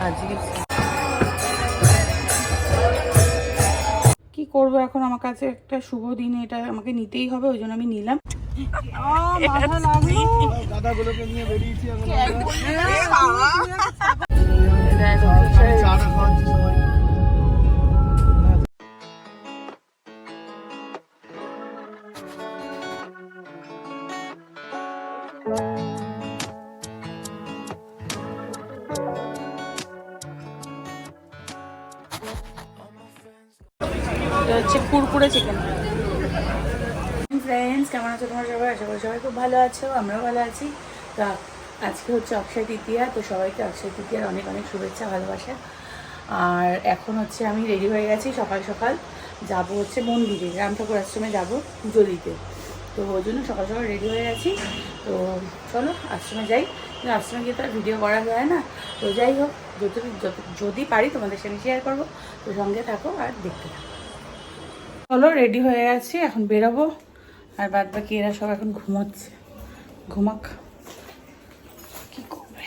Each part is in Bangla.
আজকে কি করব এখন? আমার কাছে একটা শুভ দিন এটা আমাকে নিতেই হবে ওই জন্য আমি নিলাম। দাদাগুলোকে নিয়ে বেরিয়েছি এখন কুরকুরে চিকেন ফ্রেন্ডস কেমন আছো তোমার সবাই? আশা করি সবাই খুব ভালো আছো, আমরাও ভালো আছি। তা আজকে হচ্ছে অক্ষয় তৃতীয়া, তো সবাইকে অক্ষয় তৃতীয়ার অনেক অনেক শুভেচ্ছা, ভালোবাসা। আর এখন হচ্ছে আমি রেডি হয়ে গেছি সকাল সকাল। যাব হচ্ছে মন্দিরে রাম ঠাকুর আশ্রমে যাব পুজো দিতে। তো ওই জন্য সকাল সকাল রেডি হয়ে গেছি। তো চলো আশ্রমে যাই। আশ্রমে গিয়ে তো ভিডিও করা যায় না। তো যাই হোক যদি যদি পারি তোমাদের সঙ্গে শেয়ার করব। তো সঙ্গে থাকো আর দেখতে থাকো। চলো রেডি হয়ে গেছি এখন বেরোবো। আর বাদ বাকি এরা সব এখন ঘুমোচ্ছে। ঘুমাক। কি করবে?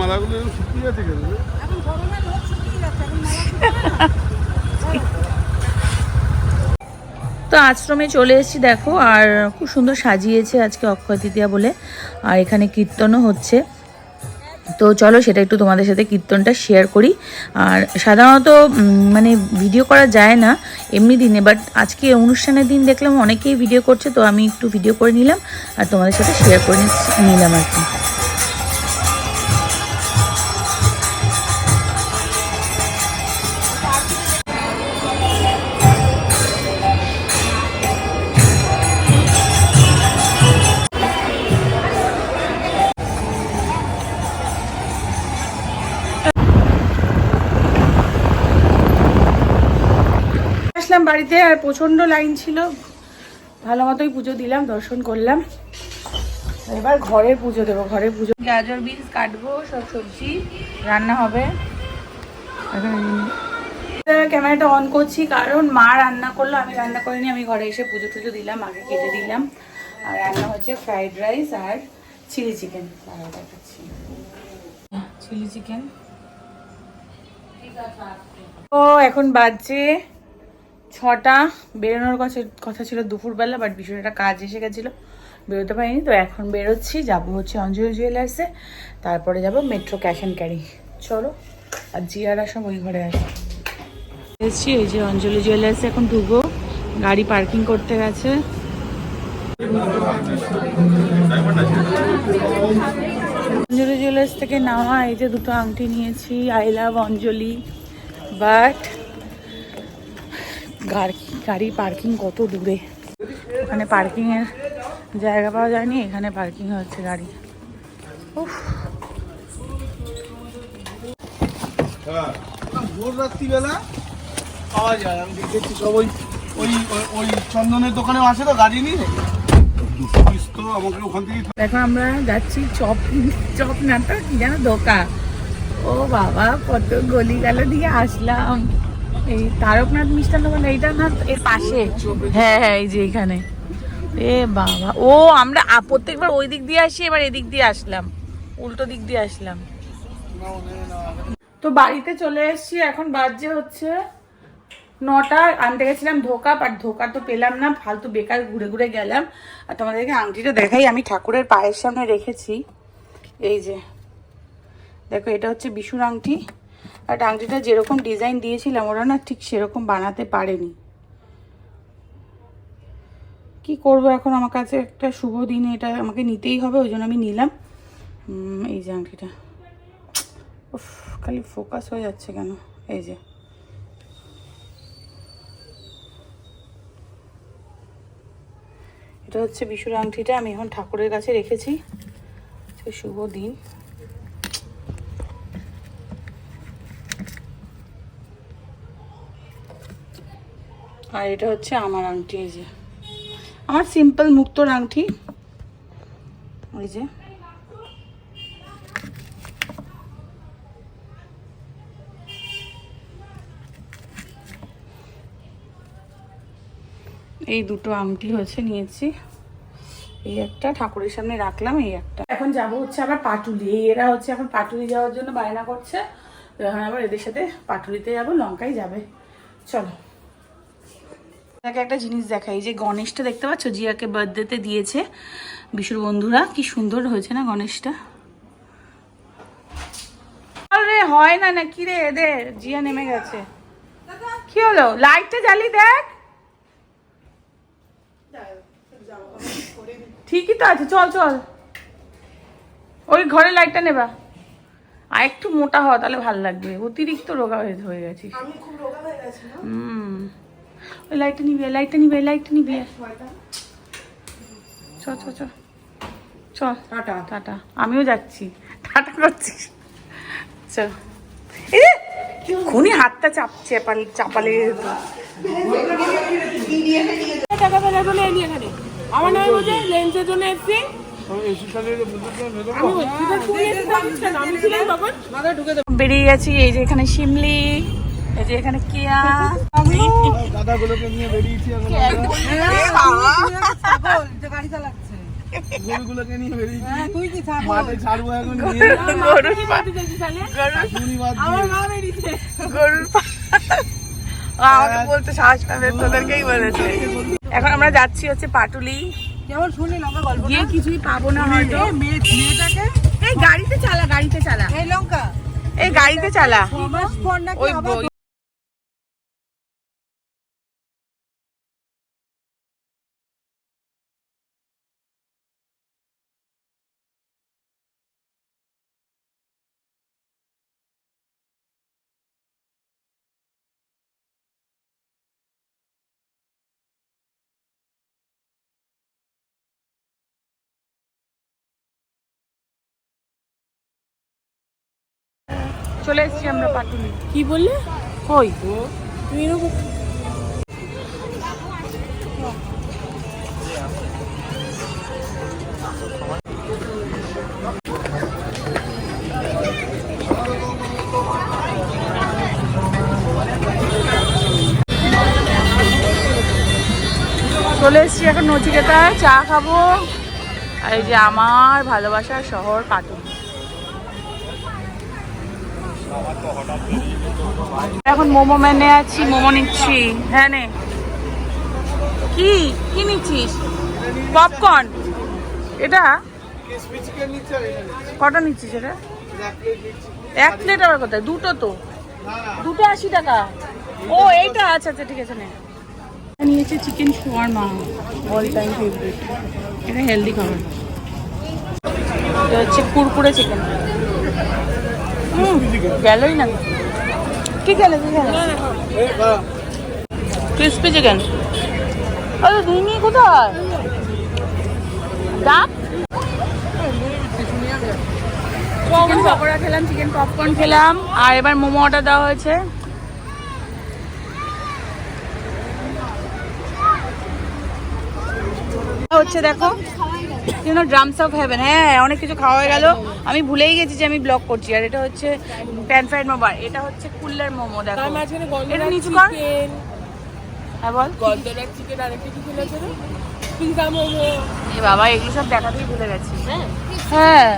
মালাগুলো শুকিয়ে আছে কেন রে? তো আশ্রমে চলে এসেছি দেখো আর খুব সুন্দর সাজিয়েছে আজকে অক্ষয় তৃতীয়া বলে। আর এখানে কীর্তনও হচ্ছে। তো চলো সেটা একটু তোমাদের সাথে কীর্তনটা শেয়ার করি। আর সাধারণত মানে ভিডিও করা যায় না এমনি দিনে বাট আজকে অনুষ্ঠানের দিন দেখলাম অনেকেই ভিডিও করছে, তো আমি একটু ভিডিও করে নিলাম আর তোমাদের সাথে শেয়ার করে নিলাম আর কি। আসলাম বাড়িতে আর প্রচণ্ড লাইন ছিল। ভালো মতোই পুজো দিলাম, দর্শন করলাম। এবার ঘরের পুজো দেবো ঘরের পুজো। গাজর, বিনস কাটবো, সব সবজি, রান্না হবে। ক্যামেরাটা অন করছি, কারণ মা রান্না করল, আমি রান্না করিনি, আমি ঘরে এসে পুজো টুজো দিলাম, আগে কেটে দিলাম। আর রান্না হচ্ছে ফ্রাইড রাইস আর চিলি চিকেন। Chilli chicken. ও, এখন বাজছে ছটা বেরোনোর কথা কথা ছিল দুপুরবেলা বাট ভীষণ একটা কাজ এসে গেছিল। বেরোতে পারিনি, তো এখন বেরোচ্ছি। যাব হচ্ছে অঞ্জলি জুয়েলার্সে তারপরে যাব মেট্রো ক্যাশ অ্যান্ড ক্যারি চলো, আর জিয়ারা সব ওই ঘরে আছে এসছি, এই যে অঞ্জলি জুয়েলার্সে এখন ঢুকবো। গাড়ি পার্কিং করতে গেছে। অঞ্জলি জুয়েলার্স থেকে নামা, এই যে দুটো আংটি নিয়েছি। আই লাভ অঞ্জলি বাট গাড়ি গাড়ি পার্কিং কত দূরে? ওখানে পার্কিংয়ের জায়গা পাওয়া যায়নি এখানে পার্কিং হচ্ছে গাড়ি। উফ। হ্যাঁ। ভোর রাত্রিবেলা পাওয়া যায় আমি দেখেছি সব ওই ওই ওই- চন্দনের দোকানেও তো গাড়ি নিয়ে। দেখো আমরা যাচ্ছি চপ চপ না তো কি দোকা ও বাবা কত গলি গেল দিয়ে আসলাম। এই তারকনাথ মিষ্টান্ন বলে এইটা না? এর পাশে। হ্যাঁ হ্যাঁ এই যে এখানে এ বাবা। ও, আমরা প্রত্যেকবার ওই দিক দিয়ে আসি, এবার এদিক দিয়ে আসলাম। উল্টো দিক দিয়ে আসলাম। তো বাড়িতে চলে এসেছি, এখন বাজে হচ্ছে নটা। আনতে গেছিলাম ধোকা বাট ধোকা তো পেলাম না। ফালতু বেকার ঘুরে ঘুরে গেলাম। আর তোমাদেরকে আংটিটা দেখাই, আমি ঠাকুরের পায়ের সামনে রেখেছি। এই যে, দেখো, এটা হচ্ছে বিশুর আংটি। আর আংটিটা যেরকম ডিজাইন দিয়েছিলাম, ওরা না ঠিক সেরকম বানাতে পারেনি। কি করব এখন? আমার কাছে একটা শুভ দিনে, এটা আমাকে নিতেই হবে, ওই জন্য আমি নিলাম। এই যে আংটিটা। খালি ফোকাস হয়ে যাচ্ছে কেন? এই যে। এটা হচ্ছে বিশুর আংটিটা, আমি এখন ঠাকুরের কাছে রেখেছি। শুভ দিন। আর এটা হচ্ছে আমার আংটি, এই যে। আমার সিম্পল মুক্তোর আংটি। ওই যে। এই দুটো আংটি হচ্ছে নিয়েছি। এই একটা ঠাকুরের সামনে রাখলাম, এই একটা। এখন যাব হচ্ছে আবার পাটুলি। এরা হচ্ছে এখন পাটুলি যাওয়ার জন্য বায়না করছে। এখন আবার এদের সাথে পাটুলিতে যাব লঙ্কাই যাবে। চলো। তাকে একটা জিনিস দেখাই যে গণেশটা দেখতে পাচ্ছ? জিয়াকে বার্থডেতে দিয়েছে। বিশুর বন্ধুরা কি সুন্দর হয়েছে না গণেশটা? রে হয় না না কি রে এদের? জিয়া নেমে গেছে। কি হলো? লাইটটা জ্বালি দেখ। ঠিকই তো আছে চল চল। ওই ঘরে লাইটটা নেবা। আর একটু মোটা হওয়া তাহলে ভালো লাগবে। অতিরিক্ত রোগা হয়ে হয়ে গেছিস। হুম। ওই লাইটটা নিবি লাইটটা নিবি লাইটটা নিবি। চ চ চ। চল টাটা। টাটা। আমিও যাচ্ছি। টাটা রে, খুনি হাতটা চাপ চেপাল। টাকা এলি এখানে। আমার নামে বলছে লেন্সের জন্য এসছি। বেরিয়ে গেছি এই যে এখানে শিমলি। এই যে এখানে কেয়া দাদাগুলোকে নিয়ে বেরিয়েছি এখন গরুগুলোকে নিয়ে বেরিয়েছি। মাঠে ছাড়বো এখন নিয়ে। গরুর পা- শাশুড়ি বাদ আমার মা বেরিয়েছে। গরুর আমাকে বলতে সাহস পাবে তোদেরকেই বলেছে। এখন আমরা যাচ্ছি হচ্ছে পাটুলি। যেমন শুনলি লঙ্কা গল্প গিয়ে কিছুই পাবো না হয়তো। মেয়েটাকে? এই গাড়িতে চালা গাড়িতে চালা। এই লঙ্কা। এই গাড়িতে চালা। ওই চলে এসেছি আমরা পাটুলি কি বললে? কই? তুমি এরকম চলে এসেছি এখন নচিকেতায় চা খাব। এই যে আমার ভালোবাসার শহর পাটুলি এখন মোমো মেনে আছি, মোমো নিচ্ছি। হ্যাঁ নে। কি? কি নিচ্ছিস? পপকর্ন? এটা। কটা নিচ্ছিস এটা? এক প্লেট আবার কোথায়? দুটো তো। দুটো আশি টাকা। ও, এইটা? আচ্ছা আচ্ছা ঠিক আছে, নে। নিয়েছে chicken shawarma all time favourite এটা হেলদি খাবার। এটা হচ্ছে কুরকুরে চিকেন গেলই না। কি গেল কি গেল? ক্রিসপি চিকেন আরে দিনি কোথায়? ডাক চিকেন পকোড়া খেলাম চিকেন পপকর্ন খেলাম। আর এবার মোমো অর্ডার দেওয়া হয়েছে। হচ্ছে দেখো। যেন ড্রামস অফ হেভেন হ্যাঁ অনেক কিছু খাওয়া হয়ে গেল। আমি ভুলেই গেছি যে আমি ব্লগ করছি। আর এটা হচ্ছে প্যান ফ্রাইড মোমো। এটা হচ্ছে কুল্লার মোমো দেখো। এটা নিচু কর। হ্যাঁ বল। গন্ধরাজ চিকেন আরেকটা কি ছিল পিজা মোমো। এ বাবা এগুলো সব দেখাতেই ভুলে গেছি। হ্যাঁ।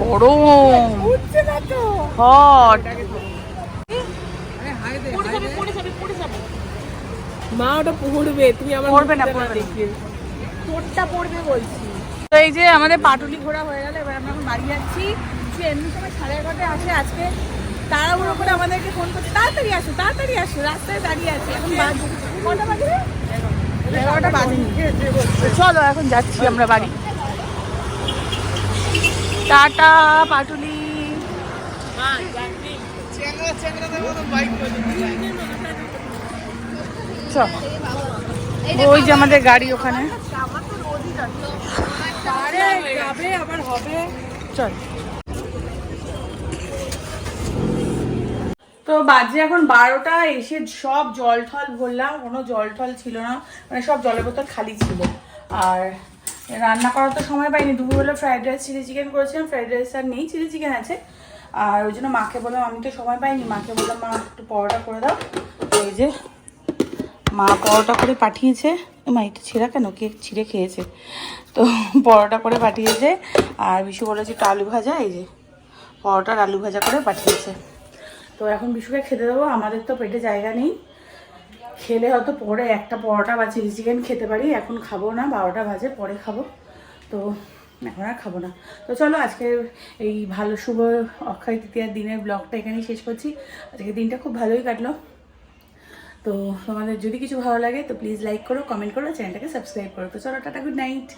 গরম। তো। হট মা ওটা পড়বে তুমি আমার পড়বে না, পড়বে তোরটা পড়বে বলছি। তো এই যে আমাদের পাটুলি ঘোরা হয়ে গেল এবার আমরা এখন বাড়ি যাচ্ছি। সে এমনি সময় সাড়ে এগারোটায় আসে আজকে তাড়াহুড়ো করে আমাদেরকে ফোন করছে। তাড়াতাড়ি আসো তাড়াতাড়ি আসো রাস্তায় দাঁড়িয়ে আছে। এখন বাজে। কটা বাজে? এগারোটা বাজেনি চলো এখন যাচ্ছি আমরা বাড়ি। টাটা পাটুলি। চ্যাংড়া করে চল ওই যে আমাদের গাড়ি ওখানে। চল। তো বাজে এখন বারোটা, এসে সব জল ঠল ভরলাম, কোনো জল ঠল ছিল না মানে সব জলের বোতল খালি ছিল। আর রান্না করার তো সময় পাইনি, দুপুরবেলা ফ্রাইড রাইস, চিলি চিকেন করেছিলাম, ফ্রাইড রাইস আর নেই, চিলি চিকেন আছে। আর ওই জন্য মাকে বললাম, আমি তো সময় পাইনি, মাকে বললাম, মা, একটু পরোটা করে দাও। এই যে মা পরোটা করে পাঠিয়েছে। মা এটা ছিঁড়া কেন? কে ছিঁড়ে খেয়েছে? তো পরোটা করে পাঠিয়েছে আর বিশু বলেছে একটু আলু ভাজা, এই যে পরোটার আলু ভাজা করে পাঠিয়েছে। তো এখন বিশুকে খেতে দেবো, আমাদের তো পেটে জায়গা নেই। খেলে হয়তো পরে একটা পরোটা বা চিলি চিকেন খেতে পারি, এখন খাব না, বারোটা বাজে, পরে খাব। তো এখন আর খাব না। তো চলো, আজকে এই ভালো, শুভ, অক্ষয় তৃতীয়ার দিনের ব্লগটা এখানেই শেষ করছি। আজকে দিনটা খুব ভালোই কাটলো। তো তোমাদের যদি কিছু ভালো লাগে, তো প্লিজ লাইক করো কমেন্ট করো, চ্যানেলটাকে সাবস্ক্রাইব করো। তো চলো, টাটা গুড নাইট